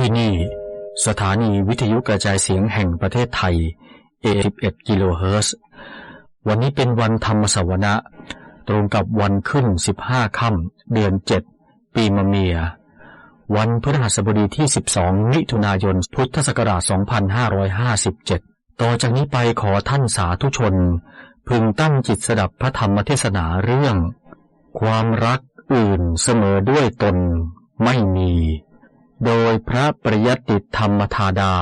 ที่นี่ สถานีวิทยุกระจายเสียงแห่งประเทศไทย A11 กิโลเฮิรตซ์วันนี้เป็นวันธรรมสวนะ ตรงกับวันขึ้น 15 ค่ำเดือน 7 ปีมะเมีย วันพฤหัสบดีที่ 12 มิถุนายน พุทธศักราช 2557 ต่อจากนี้ไปขอท่านสาธุชน พึงตั้งจิตสดับพระธรรมเทศนาเรื่อง ความรักอื่นเสมอด้วยตนไม่มี โดยพระปริยติธรรมธาดา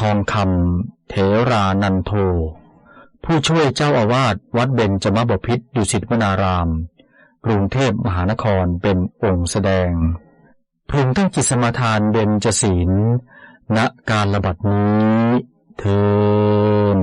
ทองคำเถรานันโท ผู้ช่วยเจ้าอาวาสวัดเบญจมบพิตรดุสิตวนาราม กรุงเทพมหานครเป็นองค์แสดงพึงตั้งจิตสมาทานเบญจศีลณการระบัดนี้เทิน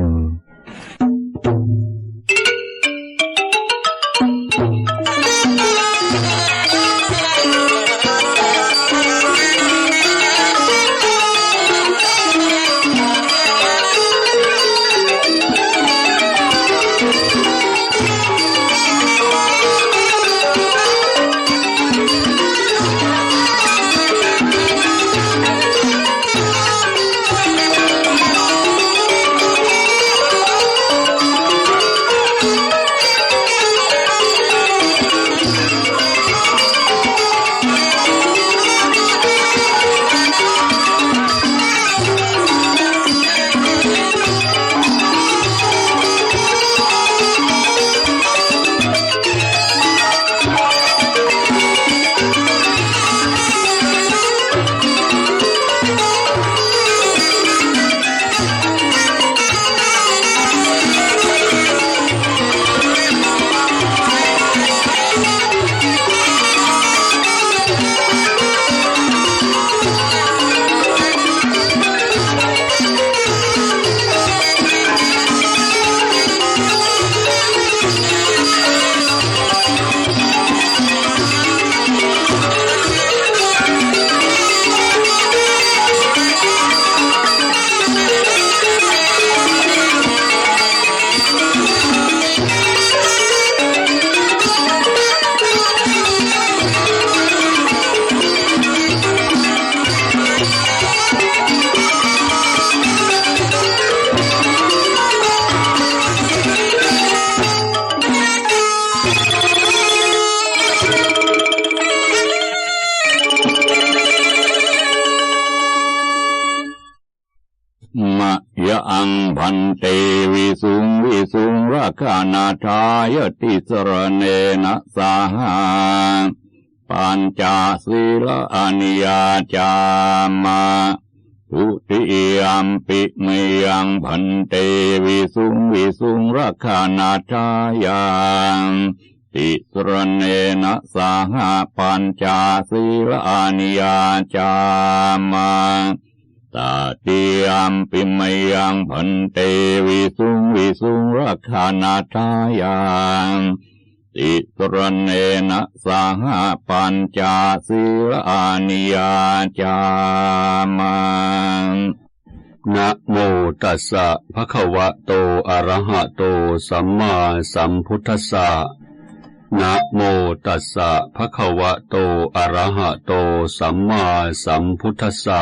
ราคานาทายติสรเนนะสาหาปัญจศีลอนิยาจามาทุติยมปิเมยังพันเตวิสุงวิสุงราคานาทายาติสรเนนะสาหาปัญจศีลอนิยาจามา ตาติยมปิมยังพันเตวิสุงวิสุงรักขานาทายังติสรเนนะสาหปัญจาศีลานิยาจามานะโมตัสสะภะคะวะโตอะระหะโตสัมมาสัมพุทธัสสะนะโมตัสสะภะคะวะโตอะระหะโตสัมมาสัมพุทธัสสะ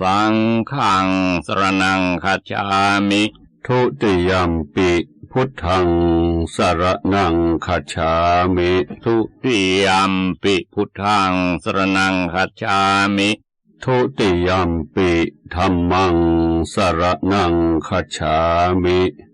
สังขังสรนังคัจามิ ทุติยมปิพุทธังสรนังคัจามิทุติยมปิพุทธังสรนังคัจามิทุติยมปิธรรมังสรนังคัจามิ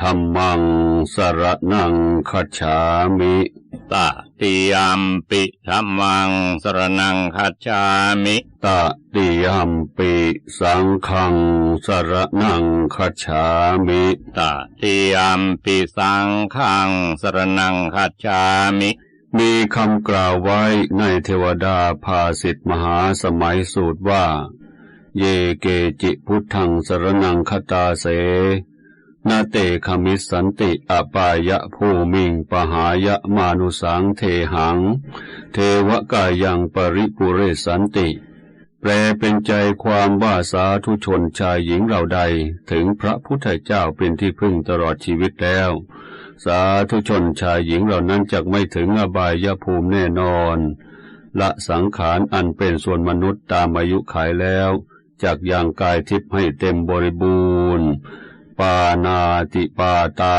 ธรรมังสรนังคัจฉามิตติยมปิธรรมังสรนังคัจฉามิตติยมปิสังฆังสรนังคัจฉามิตติยมปิสังฆังสรนังคัจฉามิมีคำกล่าวไว้ในเทวดาภาสิทธมหาสมัยสูตรว่า เยเกจิพุทธังสรนังคตาเส นาเตคมิสสันติอปายะภูมิงปหายะมานุสังเทหัง เทวกายังปริปุเรสันติ แปลเป็นใจความว่าสาธุชนชายหญิงเราใด ถึงพระพุทธเจ้าเป็นที่พึ่งตลอดชีวิตแล้ว สาธุชนชายหญิงเหล่านั้นจะไม่ถึงอบายภูมิแน่นอน ละสังขารอันเป็นส่วนมนุษย์ตามอายุขายแล้วจากอย่างกายทิพย์ให้เต็มบริบูรณ์ ปานาติปาตา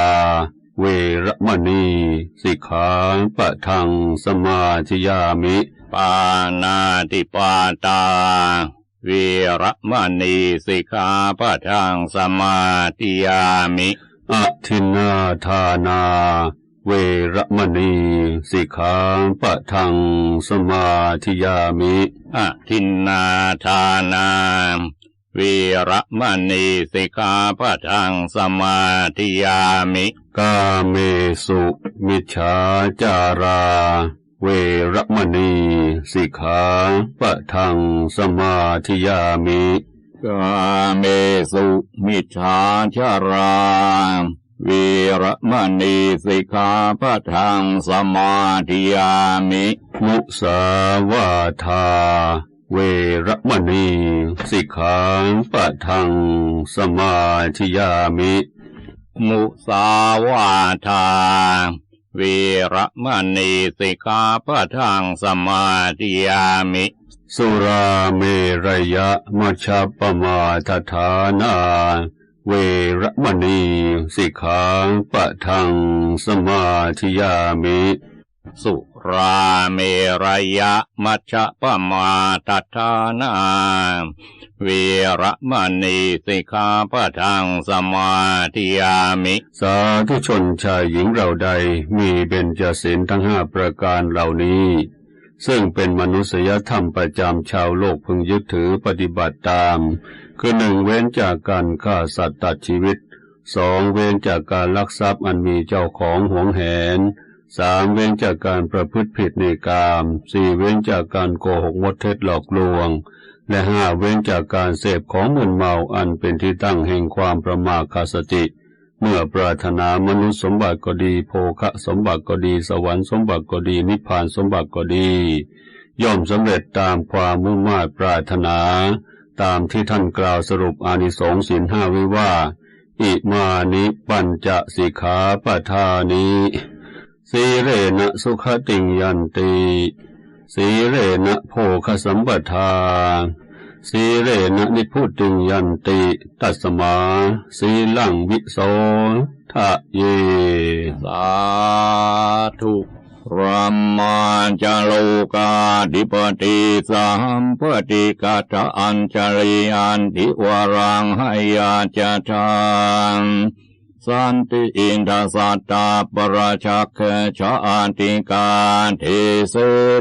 เวรมณี สิกขาปะทังสมาธิยามิ ปานาติปาตาวีระมณีสิกขาปะทังสมาธิยามิอทินนาทานา เวรมณีสิกขาปะทังสมาธิยามิอะทินนาทานา วีระมณีสิกขาปะทังสมาธิยามิกาเมสุมิจฉาจารา เวรมณีสิกขาปะทังสมาธิยามิกาเมสุมิจฉาชาราวีระมณีสิกขาปะทังสมาธิยามิ มุสาวาทา เวรมณีสิกขาปะทังสมาธิยามิ มุสาวาทา เวรมณีสิกขาปะทังสมาธิยามิ สุราเมรยะมัชปปมาทฐานา เวรมณีสิกขาปะทังสมาธิยามิ สุราเมรยะมัชฌะปมาตทานาวีรมณีสิกขาปะทังสมาธิยามิ สาธุชนชายหญิงเราใดมีเบญจศีลทั้งห้าประการเหล่านี้ ซึ่งเป็นมนุษยธรรมประจำชาวโลกพึงยึดถือปฏิบัติตาม คือหนึ่งเว้นจากการฆ่าสัตว์ตัดชีวิตสองเว้นจากการลักทรัพย์อันมีเจ้าของหวงแหน สามเว้นจากการประพฤติผิดในกามสี่เว้นจากการโกหกมดเท็จหลอกลวง และห้าเว้นจากการเสพของมึนเมาอันเป็นที่ตั้งแห่งความประมาทขาดสติ เมื่อปรารถนามนุษย์สมบัติก็ดี โภคะสมบัติก็ดี สวรรค์สมบัติก็ดี นิพพานสมบัติก็ดี ย่อมสำเร็จตามความมุ่งมา่ปรารถนา ตามที่ท่านกล่าวสรุปอานิสงส์สินห้าไว้ว่า อิมานิปัญจสิกขาปทานิ สีเรนะสุขติยันติ สีเรนะโภคสัมปทา สีเรนะนิพุติยันติ ตัสมา สีลังวิโสทะเย สาธุรัมมาจาโลกาธิปติสัมปติกาตอัญจริยันติวรังหายาจทัง สันติอินทสัตตาปราชักชาติกาเทเส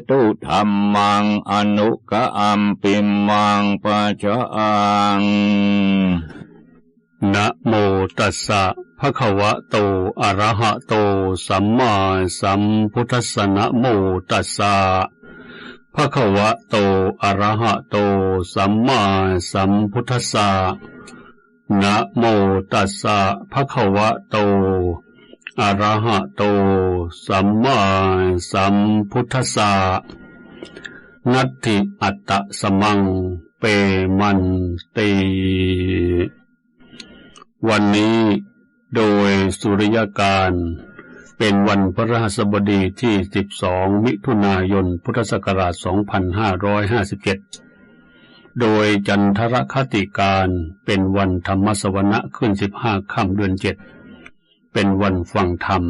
ตุธรรมังอนุกะอัมปิมังปัจจังนะโมตัสสะภะคะวะโต อะระหะโต สัมมาสัมพุทธัสสะนะโมตัสสะภะคะวะโต อะระหะโต สัมมาสัมพุทธัสสะ นะโมตัสสะภะคะวะโต อะระหะโต สัมมาสัมพุทธัสสะนัตถิอัตตะสมัง เปมันตีวันนี้โดยสุริยการเป็นวันพระรหัสบดีที่ 12 มิถุนายน พุทธศักราช 2557 โดยจันทรคติการเป็นวันธรรมสวนะขึ้น15ค่ำเดือน7เป็นวันฟังธรรม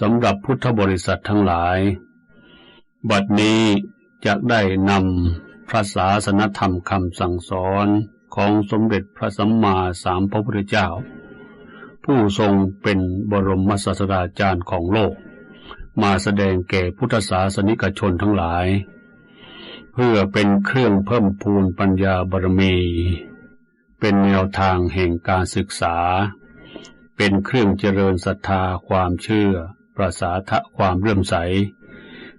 สำหรับพุทธบริษัททั้งหลาย บัดนี้จะได้นำพระศาสนธรรมคำสั่งสอนของสมเด็จพระสัมมาสามพระพุทธเจ้า ผู้ทรงเป็นบรมศาสดาจารย์ของโลก มาแสดงแก่พุทธศาสนิกชนทั้งหลาย เพื่อเป็นเครื่องเพิ่มพูนปัญญาบารมี เป็นแนวทางแห่งการศึกษา เป็นเครื่องเจริญศรัทธาความเชื่อ ประสาทะความเรื่มใส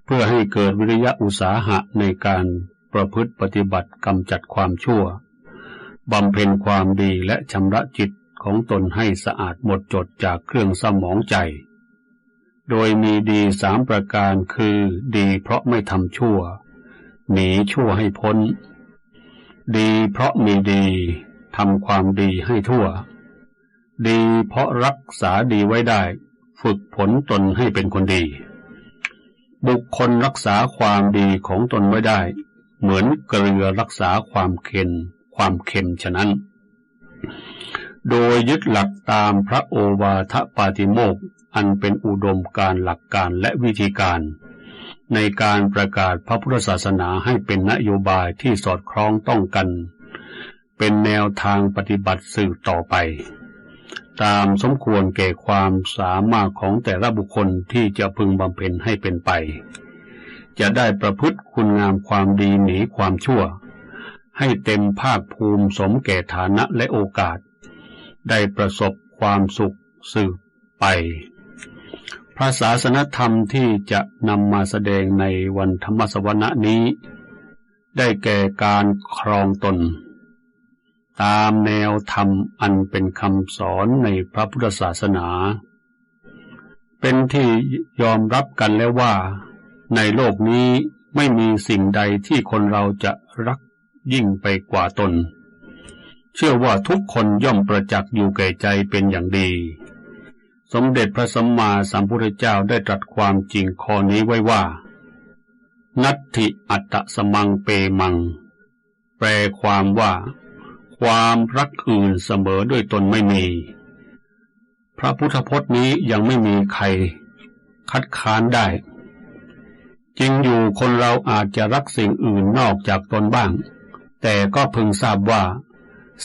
เพื่อให้เกิดวิริยะอุตสาหะในการประพฤติปฏิบัติกำจัดความชั่วบำเพ็ญความดีและชำระจิตของตนให้สะอาดหมดจดจากเครื่องสมองใจ โดยมีดีสามประการคือดีเพราะไม่ทำชั่ว หนีชั่วให้พ้น ดีเพราะมีดีทำความดีให้ทั่ว ดีเพราะรักษาดีไว้ได้ ฝึกผลตนให้เป็นคนดี บุคคลรักษาความดีของตนไว้ได้ เหมือนเกลือรักษาความเค็มความเค็มฉะนั้น โดยยึดหลักตามพระโอวาทปาติโมกอันเป็นอุดมการหลักการและวิธีการ ในการประกาศพระพุทธศาสนาให้เป็นนโยบายที่สอดคล้องต้องกัน เป็นแนวทางปฏิบัติสืบต่อไป ตามสมควรแก่ความสามารถของแต่ละบุคคลที่จะพึงบำเพ็ญให้เป็นไป จะได้ประพฤติคุณงามความดีหนีความชั่ว ให้เต็มภาคภูมิสมแก่ฐานะและโอกาส ได้ประสบความสุขสืบไป พระศาสนธรรมที่จะนำมาแสดงในวันธรรมสวนะนี้ ได้แก่การครองตน ตามแนวธรรมอันเป็นคำสอนในพระพุทธศาสนา เป็นที่ยอมรับกันแล้วว่า ในโลกนี้ไม่มีสิ่งใดที่คนเราจะรักยิ่งไปกว่าตน เชื่อว่าทุกคนย่อมประจักษ์อยู่แก่ใจเป็นอย่างดี สมเด็จพระสัมมาสัมพุทธเจ้าได้ตรัสความจริงข้อนี้ไว้ว่า นัตถิอัตสมังเปมัง แปลความว่า ความรักอื่นเสมอด้วยตนไม่มี พระพุทธพจน์นี้ยังไม่มีใคร คัดค้านได้ จริงอยู่คนเราอาจจะรักสิ่งอื่นนอกจากตนบ้าง แต่ก็พึงทราบว่า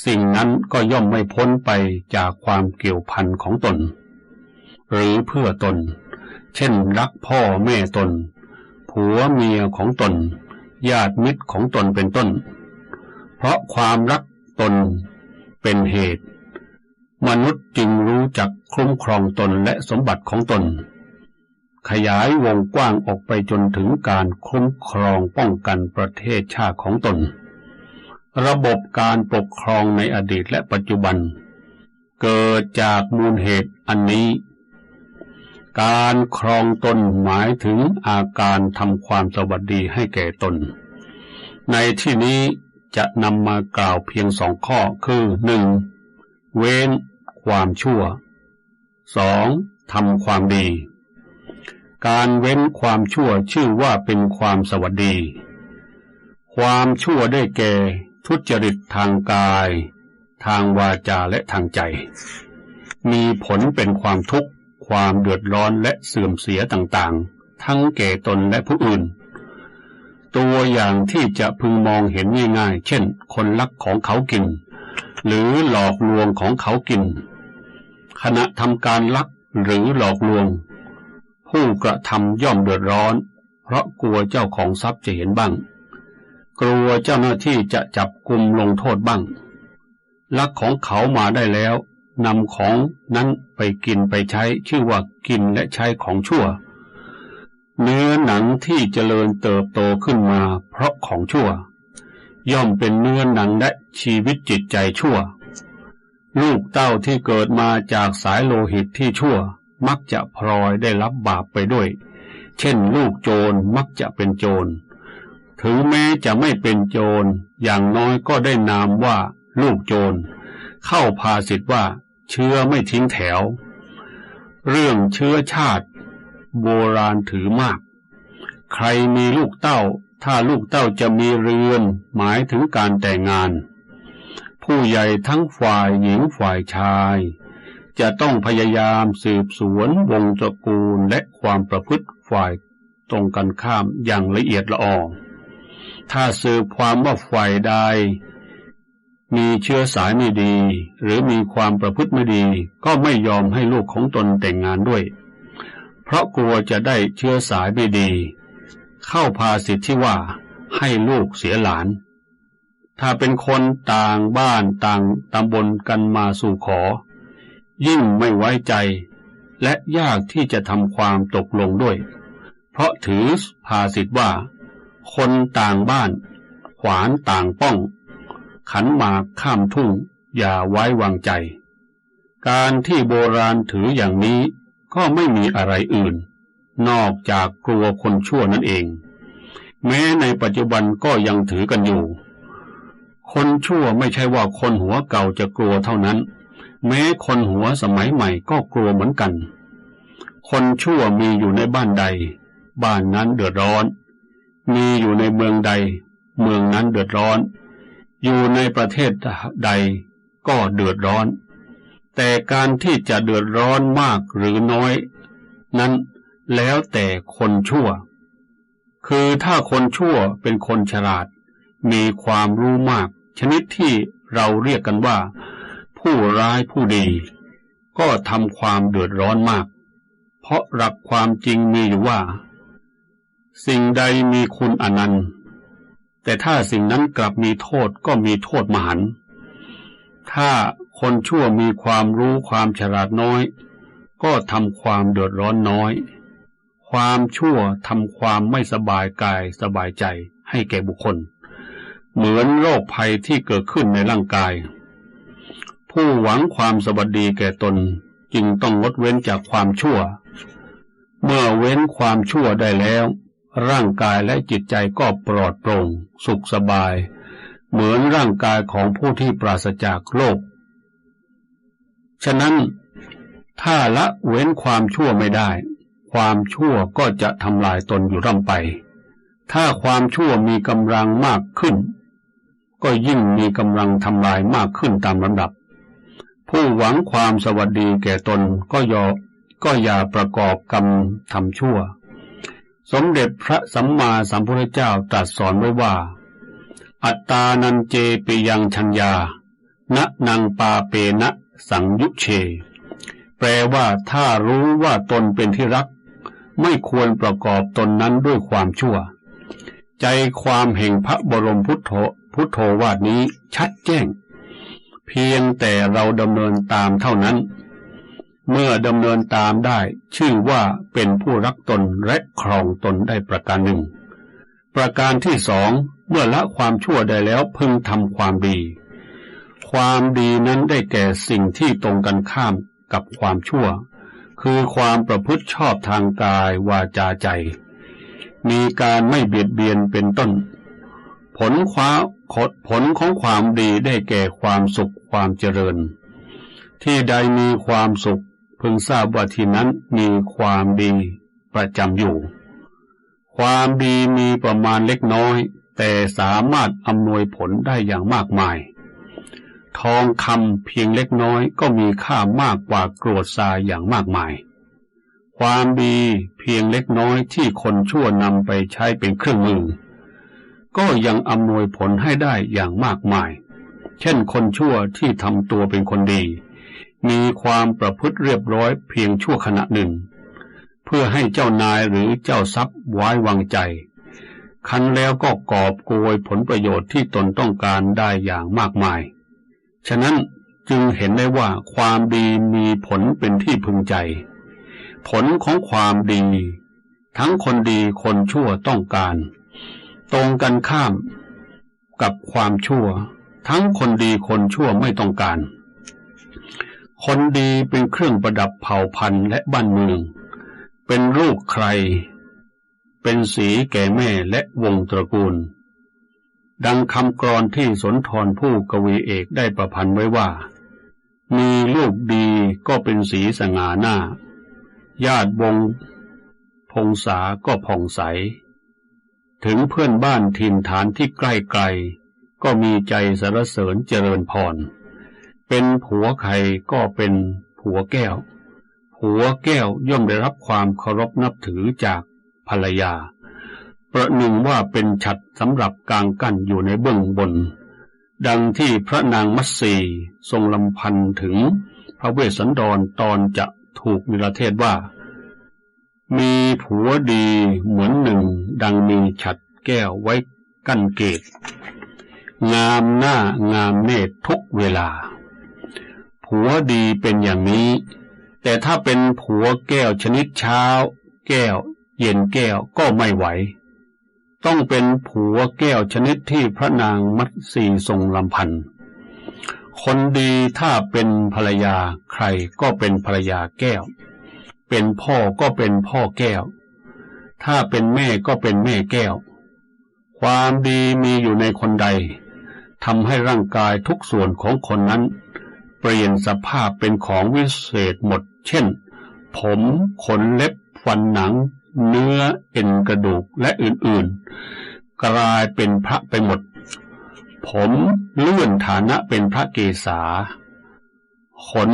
สิ่งนั้นก็ย่อมไม่พ้นไปจากความเกี่ยวพันของตน หรือเพื่อตน เช่นรักพ่อแม่ตน ผัวเมียของตน ญาติมิตรของตนเป็นต้น เพราะความรักตนเป็นเหตุ มนุษย์จึงรู้จักคุ้มครองตนและสมบัติของตน ขยายวงกว้างออกไปจนถึงการคุ้มครองป้องกันประเทศชาติของตน ระบบการปกครองในอดีตและปัจจุบันเกิดจากมูลเหตุอันนี้ การครองตนหมายถึงอาการทำความสวัสดีให้แก่ตน ในที่นี้จะนำมากล่าวเพียงสองข้อคือหนึ่งเว้นความชั่วสองทำความดี การเว้นความชั่วชื่อว่าเป็นความสวัสดี ความชั่วได้แก่ ทุจริตทางกาย ทางวาจาและทางใจ มีผลเป็นความทุกข์ ความเดือดร้อนและเสื่อมเสียต่างๆ ทั้งแก่ตนและผู้อื่น ตัวอย่างที่จะพึงมองเห็นง่ายๆ เช่น คนลักของเขากิน หรือหลอกลวงของเขากิน ขณะทำการลักหรือหลอกลวง ผู้กระทำย่อมเดือดร้อน เพราะกลัวเจ้าของทรัพย์จะเห็นบ้าง กลัวเจ้าหน้าที่จะจับกลุ่มลงโทษบ้างลักของเขามาได้แล้ว นำของนั้นไปกินไปใช้ชื่อว่ากินและใช้ของชั่ว เนื้อหนังที่เจริญเติบโตขึ้นมาเพราะของชั่ว ย่อมเป็นเนื้อหนังและชีวิตจิตใจชั่ว ลูกเต้าที่เกิดมาจากสายโลหิตที่ชั่ว มักจะพลอยได้รับบาปไปด้วย เช่นลูกโจรมักจะเป็นโจรถึงแม้จะไม่เป็นโจรอย่างน้อยก็ได้นามว่าลูกโจร เข้าภาษิตว่า เชื้อไม่ทิ้งแถว เรื่องเชื้อชาติ โบราณถือมาก ใครมีลูกเต้า ถ้าลูกเต้าจะมีเรือนหมายถึงการแต่งงาน ผู้ใหญ่ทั้งฝ่ายหญิงฝ่ายชาย จะต้องพยายามสืบสวนวงตระกูลและความประพฤติฝ่ายตรงกันข้ามอย่างละเอียดละออถ้าสืบความว่าฝ่ายใด มีเชื้อสายไม่ดี หรือมีความประพฤติไม่ดี ก็ไม่ยอมให้ลูกของตนแต่งงานด้วย เพราะกลัวจะได้เชื้อสายไม่ดี เข้าพาสิทธิ์ที่ว่าให้ลูกเสียหลาน ถ้าเป็นคนต่างบ้านต่างตำบลกันมาสู่ขอ ยิ่งไม่ไว้ใจ และยากที่จะทำความตกลงด้วย เพราะถือภาสิทธิ์ว่า คนต่างบ้าน ขวานต่างป้อง ขันหมากข้ามทุ่ง อย่าไว้วางใจ การที่โบราณถืออย่างนี้ก็ไม่มีอะไรอื่น นอกจากกลัวคนชั่วนั่นเอง แม้ในปัจจุบันก็ยังถือกันอยู่ คนชั่วไม่ใช่ว่าคนหัวเก่าจะกลัวเท่านั้น แม้คนหัวสมัยใหม่ก็กลัวเหมือนกัน คนชั่วมีอยู่ในบ้านใด บ้านนั้นเดือดร้อน มีอยู่ในเมืองใด เมืองนั้นเดือดร้อน อยู่ในประเทศใดก็เดือดร้อน แต่การที่จะเดือดร้อนมากหรือน้อย นั้นแล้วแต่คนชั่ว คือถ้าคนชั่วเป็นคนฉลาด มีความรู้มาก ชนิดที่เราเรียกกันว่า ผู้ร้ายผู้ดี ก็ทำความเดือดร้อนมาก เพราะหลักความจริงมีอยู่ว่า สิ่งใดมีคุณอนันต์ แต่ถ้าสิ่งนั้นกลับมีโทษก็มีโทษมหันต์ถ้าคนชั่วมีความรู้ความฉลาดน้อย ก็ทำความเดือดร้อนน้อย ความชั่วทำความไม่สบายกายสบายใจให้แก่บุคคล เหมือนโรคภัยที่เกิดขึ้นในร่างกาย ผู้หวังความสวัสดีแก่ตนจึงต้องงดเว้นจากความชั่ว เมื่อเว้นความชั่วได้แล้ว ร่างกายและจิตใจก็ปลอดโปร่ง สุขสบาย เหมือนร่างกายของผู้ที่ปราศจากโรคฉะนั้น ถ้าละเว้นความชั่วไม่ได้ ความชั่วก็จะทำลายตนอยู่ร่ำไป ถ้าความชั่วมีกำลังมากขึ้น ก็ยิ่งมีกำลังทำลายมากขึ้นตามลำดับ ผู้หวังความสวัสดีแก่ตนก็ยอก็อย่าประกอบกรรมทำชั่ว สมเด็จพระสัมมาสัมพุทธเจ้าตรัสสอนไว้ว่า อัตตานันเจปิยังชัญญา ณนังปาเปนะ สังยุเช แปลว่าถ้ารู้ว่าตนเป็นที่รัก ไม่ควรประกอบตนนั้นด้วยความชั่ว ใจความแห่งพระบรมพุทโธพุทโธวาดนี้ชัดแจ้ง เพียงแต่เราดำเนินตามเท่านั้น เมื่อดำเนินตามได้ ชื่อว่าเป็นผู้รักตนและครองตนได้ประการหนึ่ง ประการที่สองเมื่อละความชั่วได้แล้วพึงทำความดี ความดีนั้นได้แก่สิ่งที่ตรงกันข้ามกับความชั่ว คือความประพฤติชอบทางกายวาจาใจ มีการไม่เบียดเบียนเป็นต้น ผลคว้าผลของความดีได้แก่ความสุขความเจริญ ที่ใดมีความสุข พึงทราบว่าที่นั้นมีความดีประจำอยู่ ความดีมีประมาณเล็กน้อย แต่สามารถอำนวยผลได้อย่างมากมาย ทองคำเพียงเล็กน้อยก็มีค่ามากกว่ากรวดทรายอย่างมากมาย ความดีเพียงเล็กน้อยที่คนชั่วนำไปใช้เป็นเครื่องมือ ก็ยังอำนวยผลให้ได้อย่างมากมาย เช่นคนชั่วที่ทำตัวเป็นคนดี มีความประพฤติเรียบร้อยเพียงชั่วขณะหนึ่ง เพื่อให้เจ้านายหรือเจ้าทรัพย์ไว้วางใจ คันแล้วก็กอบโกยผลประโยชน์ที่ตนต้องการได้อย่างมากมาย ฉะนั้นจึงเห็นได้ว่าความดีมีผลเป็นที่พึงใจ ผลของความดี ทั้งคนดีคนชั่วต้องการ ตรงกันข้ามกับความชั่ว ทั้งคนดีคนชั่วไม่ต้องการ คนดีเป็นเครื่องประดับเผ่าพันธุ์และบ้านเมือง เป็นลูกใคร เป็นสีแก่แม่และวงตระกูล ดังคำกรอนที่สนทรผู้กวีเอกได้ประพันธ์ไว้ว่า มีลูกดีก็เป็นสีสง่าหน้า ญาติวงพงษาก็ผ่องใส ถึงเพื่อนบ้านถิ่นฐานที่ใกล้ไกล ก็มีใจสรรเสริญเจริญพร เป็นผัวใครก็เป็นผัวแก้ว ผัวแก้วย่อมได้รับความเคารพนับถือจากภรรยา ประหนึ่งว่าเป็นฉัดสำหรับกลางกั้นอยู่ในเบื้องบน ดังที่พระนางมัตสีทรงลำพันถึงพระเวสสันดรตอนจะถูกมิรเทศว่า มีผัวดีเหมือนหนึ่ง ดังมีฉัดแก้วไว้กั้นเกต งามหน้างามเนตรทุกเวลา ผัวดีเป็นอย่างนี้ แต่ถ้าเป็นผัวแก้วชนิดเช้า แก้ว เย็นแก้วก็ไม่ไหว ต้องเป็นผัวแก้วชนิดที่พระนางมัตสีทรงลำพันธ์คนดีถ้าเป็นภรรยาใครก็เป็นภรรยาแก้ว เป็นพ่อก็เป็นพ่อแก้ว ถ้าเป็นแม่ก็เป็นแม่แก้ว ความดีมีอยู่ในคนใดทำให้ร่างกายทุกส่วนของคนนั้น เปลี่ยนสภาพเป็นของวิเศษหมด เช่น ผมขนเล็บฟันหนัง เนื้อเอ็นกระดูกและอื่นๆ กลายเป็นพระไปหมด ผมเลื่อนฐานะเป็นพระเกศาขน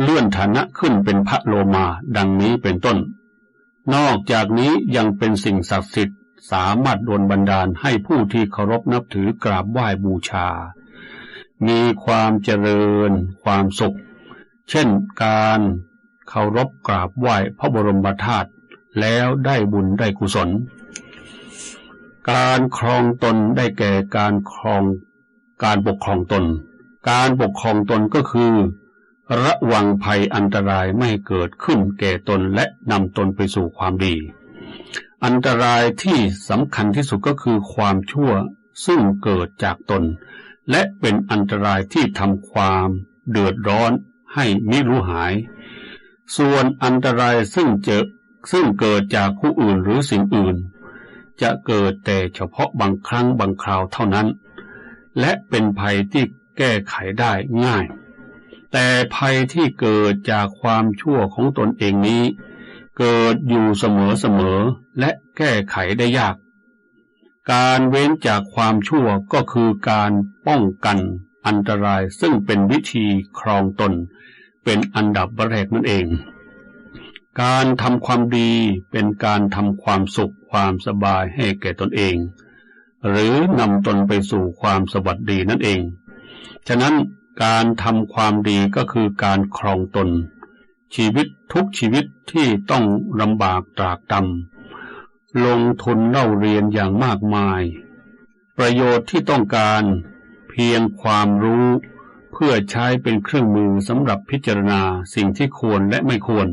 เลื่อนฐานะขึ้นเป็นพระโลมาดังนี้เป็นต้น นอกจากนี้ยังเป็นสิ่งศักดิ์สิทธิ์สามารถดลบันดาลให้ผู้ที่เคารพนับถือกราบไหว้บูชา มีความเจริญ ความสุข เช่นการเคารพกราบไหว้พระบรมธาตุแล้วได้บุญได้กุศล การครองตนได้แก่การครองการปกครองตน การปกครองตนก็คือ ระวังภัยอันตรายไม่เกิดขึ้นแก่ตนและนำตนไปสู่ความดี อันตรายที่สำคัญที่สุดก็คือความชั่วซึ่งเกิดจากตน และเป็นอันตรายที่ทำความเดือดร้อนให้มิรู้หาย ส่วนอันตรายซึ่งเจอซึ่งเกิดจากผู้อื่นหรือสิ่งอื่น จะเกิดแต่เฉพาะบางครั้งบางคราวเท่านั้น และเป็นภัยที่แก้ไขได้ง่าย แต่ภัยที่เกิดจากความชั่วของตนเองนี้ เกิดอยู่เสมอๆและแก้ไขได้ยาก การเว้นจากความชั่วก็คือการป้องกันอันตรายซึ่งเป็นวิธีครองตน เป็นอันดับแรกนั่นเอง การทำความดีเป็นการทำความสุขความสบายให้แก่ตนเอง หรือนำตนไปสู่ความสวัสดีนั่นเอง ฉะนั้นการทำความดีก็คือการครองตน ชีวิตทุกชีวิตที่ต้องลำบากตรากตำ ลงทุนเล่าเรียนอย่างมากมาย ประโยชน์ที่ต้องการเพียงความรู้เพื่อใช้เป็นเครื่องมือสำหรับพิจารณาสิ่งที่ควรและไม่ควร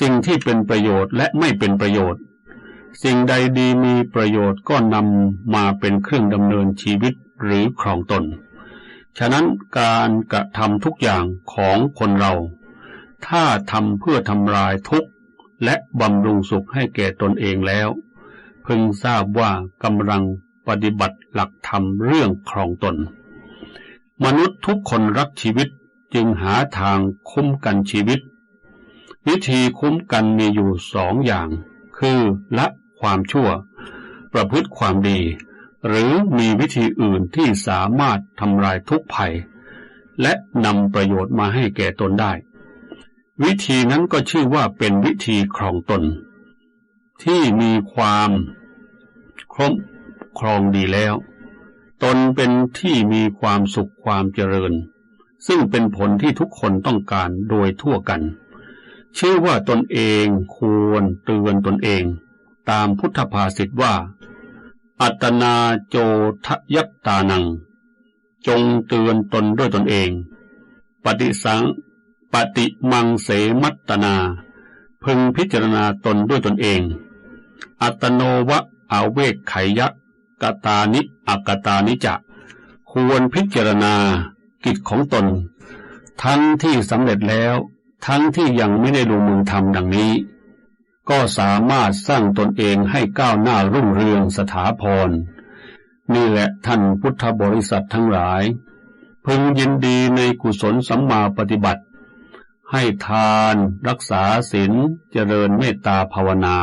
สิ่งที่เป็นประโยชน์และไม่เป็นประโยชน์ สิ่งใดดีมีประโยชน์ก็นำมาเป็นเครื่องดำเนินชีวิตหรือครองตน ฉะนั้นการกระทำทุกอย่างของคนเรา ถ้าทำเพื่อทำลายทุกข์ และบำรุงสุขให้แก่ตนเองแล้ว พึงทราบว่ากำลังปฏิบัติหลักธรรมเรื่องครองตน มนุษย์ทุกคนรักชีวิตจึงหาทางคุ้มกันชีวิต วิธีคุ้มกันมีอยู่สองอย่าง คือละความชั่ว ประพฤติความดี หรือมีวิธีอื่นที่สามารถทำลายทุกภัย และนำประโยชน์มาให้แก่ตนได้ วิธีนั้นก็ชื่อว่าเป็นวิธีครองตน ที่มีความครบครองดีแล้ว ตนเป็นที่มีความสุขความเจริญ ซึ่งเป็นผลที่ทุกคนต้องการโดยทั่วกัน ชื่อว่าตนเองควรเตือนตนเอง ตามพุทธภาษิตว่า อัตนาโจทยัตตานัง จงเตือนตนด้วยตนเอง ปฏิสัง ปฏิมังเสมัตนา พึงพิจารณาตนด้วยตนเอง อัตโนวะอาเวกไขยะกตานิอากตานิจะ ควรพิจารณากิจของตน ทั้งที่สำเร็จแล้ว ทั้งที่ยังไม่ได้ลงมือทำดังนี้ ก็สามารถสร้างตนเองให้ก้าวหน้ารุ่งเรืองสถาพรนี่แหละท่านพุทธบริษัททั้งหลาย พึงยินดีในกุศลสัมมาปฏิบัติ ให้ทาน รักษาศีลเจริญเมตตาภาวนา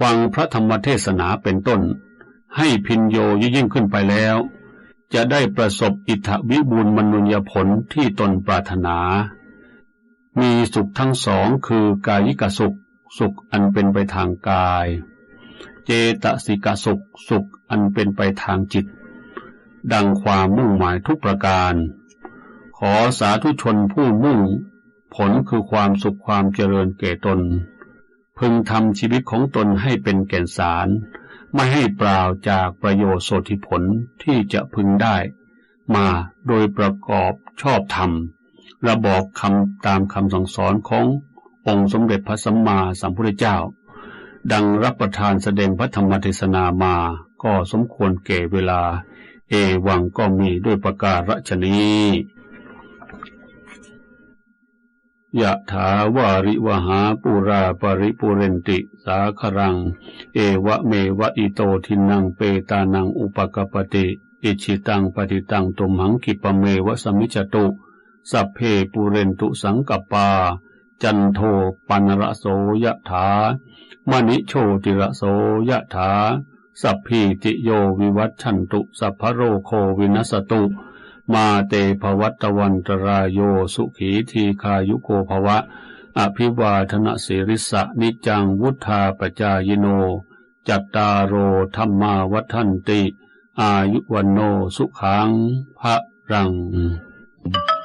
ฟังพระธรรมเทศนาเป็นต้น ให้พินโยยิ่งขึ้นไปแล้ว จะได้ประสบอิทธวิบูลย์มนุญญผลที่ตนปรารถนา มีสุขทั้งสองคือกายิกสุข สุขอันเป็นไปทางกาย เจตสิกสุข สุขอันเป็นไปทางจิต ดังความมุ่งหมายทุกประการ ขอสาธุชนผู้มุ่ง ผลคือความสุขความเจริญแก่ตน พึงทำชีวิตของตนให้เป็นแก่นสาร ไม่ให้เปล่าจากประโยชน์โสธิผลที่จะพึงได้ มาโดยประกอบชอบธรรมระบอกคำตามคำสั่งสอนขององค์สมเด็จพระสัมมาสัมพุทธเจ้า ดังรับประทานแสดงพระธรรมเทศนามาก็สมควรแก่เวลา เอวังก็มีด้วยประการฉนี้ ยะถาวาริวหาปุราปริปุเรนติ สาครัง เอวะเมวะอิโตทินังเปตานังอุปกปติ อิชิตังปฏิตังตุมหังกิปะเมวะสมิจตุ สัพเพปุเรนตุสังกปา จันโทปันระโสยะถามณิโชติระโสยะถา สัพพีติโยวิวัตชันตุ สัพพโรโควินัสตุ มาเตภวัตวันตรายโยสุขีทีคายุโกภวะ อภิวาทนสิริสะนิจังวุธาปจายโน จัตตารโอธรรมาวัฒนติ อายุวันโนสุขังพระรังที่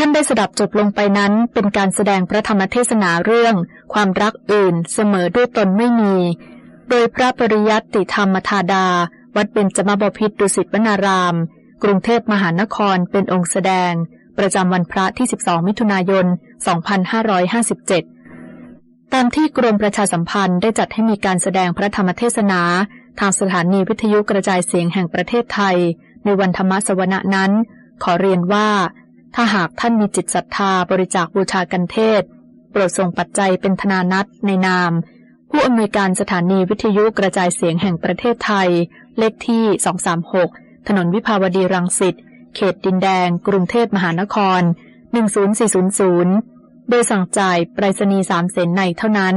ท่านได้สดับจบลงไปนั้น เป็นการแสดงพระธรรมเทศนาเรื่อง ความรักอื่นเสมอด้วยตนไม่มี โดยพระปริยัติธรรมธาดา วัดเบญจมบพิตรดุสิตวนาราม กรุงเทพมหานครเป็นองค์แสดง ประจำวันพระที่ 12 มิถุนายน 2557 ตามที่กรมประชาสัมพันธ์ได้จัดให้มีการแสดงพระธรรมเทศนา ทางสถานีวิทยุกระจายเสียงแห่งประเทศไทย ในวันธรรมสวนะนั้น ขอเรียนว่า ถ้าหากท่านมีจิตศรัทธาบริจาคบูชากันเทศ โปรดส่งปัจจัยเป็นธนานัตในนาม ผู้อำนวยการสถานีวิทยุกระจายเสียงแห่งประเทศไทย เลขที่ 236 ถนนวิภาวดีรังสิต เขตดินแดง กรุงเทพมหานคร 10400 โดยสั่งจ่ายไปรษณีย์สามเสนในเท่านั้น